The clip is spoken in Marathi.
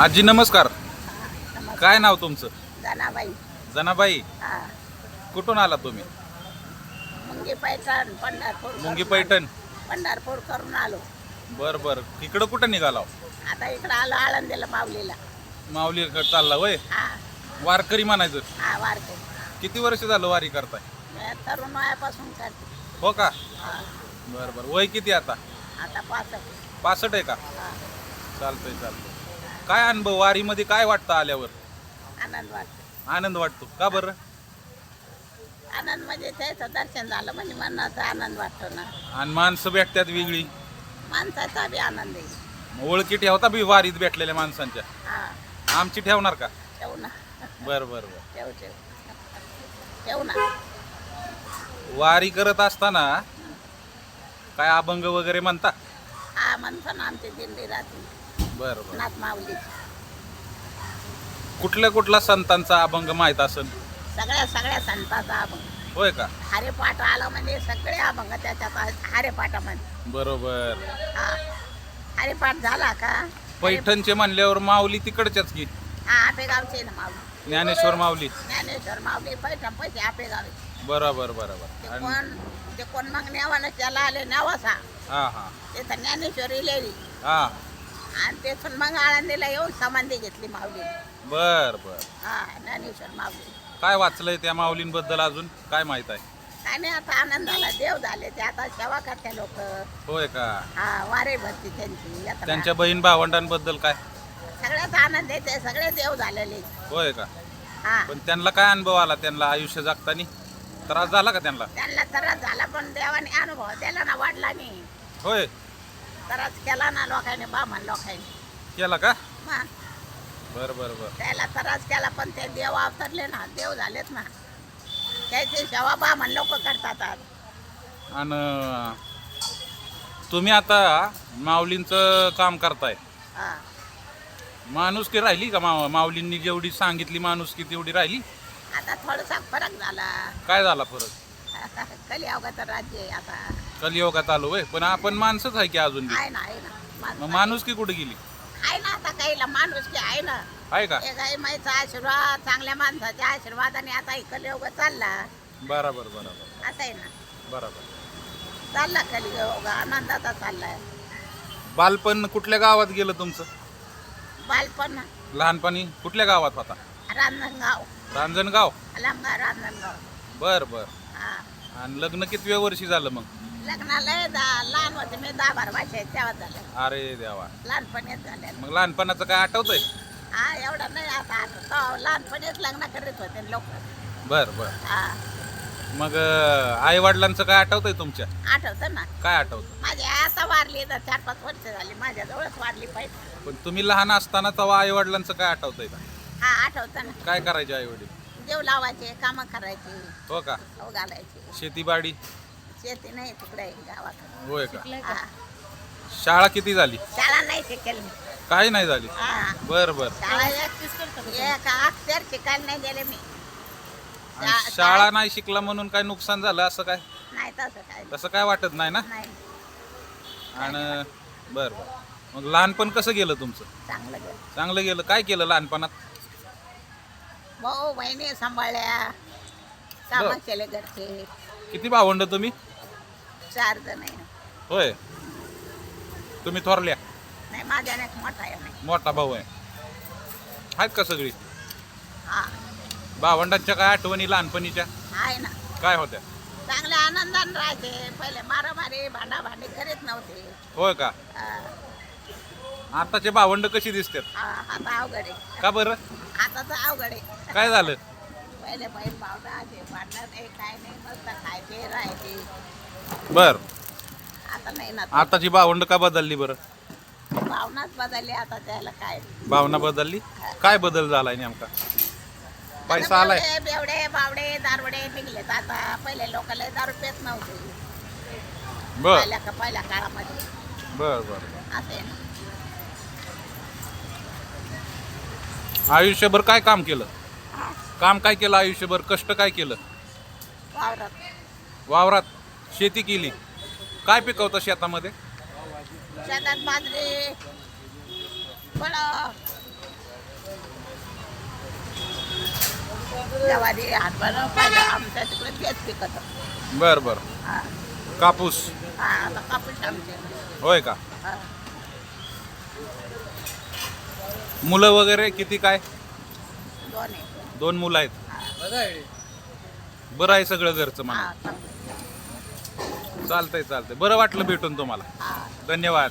आजी नमस्कार. काय नाव तुमचं? जनाबाई. जनाबाई. हा. कुठून आला तुम्ही? मुंगी पैठण पंढरपूर मुंगी पैठण. पंढरपूर करून आलो. बर बर. इकडं कुठं निघाला आता इकडं आलो आळंदीला माऊलीला. माऊली चालला वय हा. वारकरी म्हणायचं. हा वारते किती वर्ष झालं वारी करताय? मी तरुण वयापासून करते. हो का? हा. बर बर. वय किती आता? आता पाच पासष्ट आहे का? हा. चालतंय चालतंय. काय अनुभव? वारीमध्ये काय वाटतं आल्यावर? आनंद वाटतो. आनंद वाटतो. का बरं? आनंद म्हणजे त्याचं दर्शन झालं म्हणजे मनाचा आनंद वाटतो ना. आणि माणसं भेटतात वेगळी. माणसाचा बी आनंद आहे. ओळखी ठेवता बी वारीत भेटलेल्या माणसांच्या? हा. आमची ठेवणार का? ठेवू ना. बर बर बर. ठेव ठेव. ठेवू ना. वारी करत असताना काय अभंग वगैरे म्हणता? हा म्हणतो ना आमची दिंडी राहते बर बर. नाथ माऊली कुठल्या कुठल्या संतांचा अभंग माहीत असेल? सगळ्या सगळ्या संतांचा अभंग. होय का? हरेपाठ आला म्हणजे सगळे अभंग त्याच्यात आहेत. हरेपाठामध्ये. बरोबर. हा. हरिपाठ झाला का? पैठणचे म्हणल्यावर माऊली तिकडच्याच की? हा आपे गावचे ना माऊली. ज्ञानेश्वर माऊली. ज्ञानेश्वर माऊली पैठण पैसे आपे गावे. बरोबर ते बरोबर आणि कोण ते कोण मग नेवानं त्याला आले नेवासा. हा हा. ते तर ज्ञानेश्वरी लेरी हा. आणि तेथून मग आळंदीला येऊन समाधी घेतली माऊली बर बर. हा ज्ञानेश्वर माऊली. काय वाचलंय त्या माऊलींबद्दल अजून? काय माहीत आहे? आणि आता आनंद झाला देव झाले ते आता सेवा करते लोक. होय का? हा वारे भरती त्यांची यात्रा. त्यांच्या बहीण भावंडांबद्दल काय? सगळ्यात आनंद येते सगळे देव झालेले. होय का? हा. पण त्यांना काय अनुभव आला? त्यांना आयुष्य जगतानी? त्रास झाला का त्यांना? त्यांना त्रास झाला पण देवाने अनुभव त्याला ना वाढला नाही. होय. त्रास केला ना लोकांनी बामण लोकांनी. केला का? मग बर बर बर. त्याला त्रास केला पण ते देव अवतरले ना देव झालेत ना. त्याची सेवा बामण लोक करतात आज. आणि तुम्ही आता माऊलींचं काम करताय. हा. माणुसकी राहिली का मा माऊलींनी जेवढी सांगितली माणुसकी तेवढी राहिली? आता थोडासा फरक झाला. काय झाला फरक? कली अवघाचं राज्य आहे आता. कलियोगात आलो वय पण आपण माणसंच आहे की अजून बी. आहे ना आहे ना. मग माणूस- माणुसकी कुठे गेली? आहे ना आता काहीला माणूस की आहे ना. आहे का? एक आई माईचा आशीर्वाद चांगल्या माणसाच्या आशीर्वादाने आता ही कलियुग चालला. बरोबर बरोबर. असं आहे ना. बरोबर. चालला कलियुग आनंदाचा चाललाय बालपण कुठल्या गावात गेलं तुमचं? बालपण. लहानपणी कुठल्या गावात होता? रांजणगाव. रांजणगाव. रांजणगाव. बर बर. हा. आणि लग्न किती वर्षी झालं मग? लग्नाला दा- लहान होते मी दहा बारा वर्षाचे तेव्हा झालं. अरे देवा. लहानपणीच झाले. मग लहानपणाचं काय आठवतंय? हा एवढं नाही आता आठवत लहानपणीच लग्न करीत होते लोक. बर बर. हा. मग आई वडिलांचं काय आठवतंय तुमच्या? आठवतं ना. काय आठवतं? माझी आता वारली तर चार पाच वर्ष झाली माझ्या जवळच वारली पाहिजे पण तुम्ही लहान असताना तेव्हा आई वडिलांचं काय आठवतंय का? हा आठवतं ना. काय करायचे आई वडील देव लावायचे कामं करायची हो का? खाऊ घालायची शेतीबाडी? शेती नाही तिकडे गावाकडे. होय का? हा. शाळा किती झाली? शाळा नाही शिकेल मी. काय नाही झाली? हा. बर बर. शाळा एक एक अक्षर शिकायला नाही गेले मी. आणि शा- शाळा नाही शिकला म्हणून काय नुकसान झालं असं काय? नाही तसं काय तसं काय वाटत नाही ना? नाही. आणि बर बर. मग लहानपण कसं गेलं तुमचं? चांगलं गेलं. चांगलं गेलं. काय केलं लहानपणात? भाऊ बहिणी सांभाळल्या. कामं केले घरचे. किती भावंड तुम्ही? चार जण आहे. होय? तुम्ही थोरल्या? नाही माझ्याने एक मोठा आहे नाही मोठा भाऊ आहे. आहेत का सगळी? हा. भावंडांच्या काय आठवणी लहानपणीच्या? आहे ना. काय होत्या? चांगल्या आनंदाने राहायचे. पहिले मारामारी भांडाभांडी करीत नव्हते. होय का? हा, आताचे भावंड कशी दिसतात? हा, आता अवघड आहे. का बरं? आता तर अवघड आहे. काय झालं? पहिले भांडणं नाही काय नाही मस्त खायचे राहायचे बर आता नाही ना आताची भावंड का बदलली बरं भावनाच बदलली आता त्याला काय भावना बदलली काय बदल झालाय नेमका पैसा आलाय आता बेवडे बेवडे बावडे दारवडे निघलेत आता पहिले लोक लय दारू पेत नव्हते बर पहिल्या का पहिल्या काळामध्ये बर बर असं आहे ना आयुष्यभर काय काम केलं काम काय केलं आयुष्यभर? कष्ट काय केलं? वावरात. वावरात शेती केली. काय पिकवतं शेतामध्ये? शेतात बाजरी फळं ज्वारी हातभार पाहिजे आमच्या तिकडे तेच पिकत बर बर. हा. कापूस? हा आता. होय का? हा. मुलं वगैरे किती काय? दोन आहे. दोन मुलं आहेत. बरं आहे सगळं घरचं मला चालतंय चालतंय. बरं वाटलं भेटून तुम्हाला. धन्यवाद.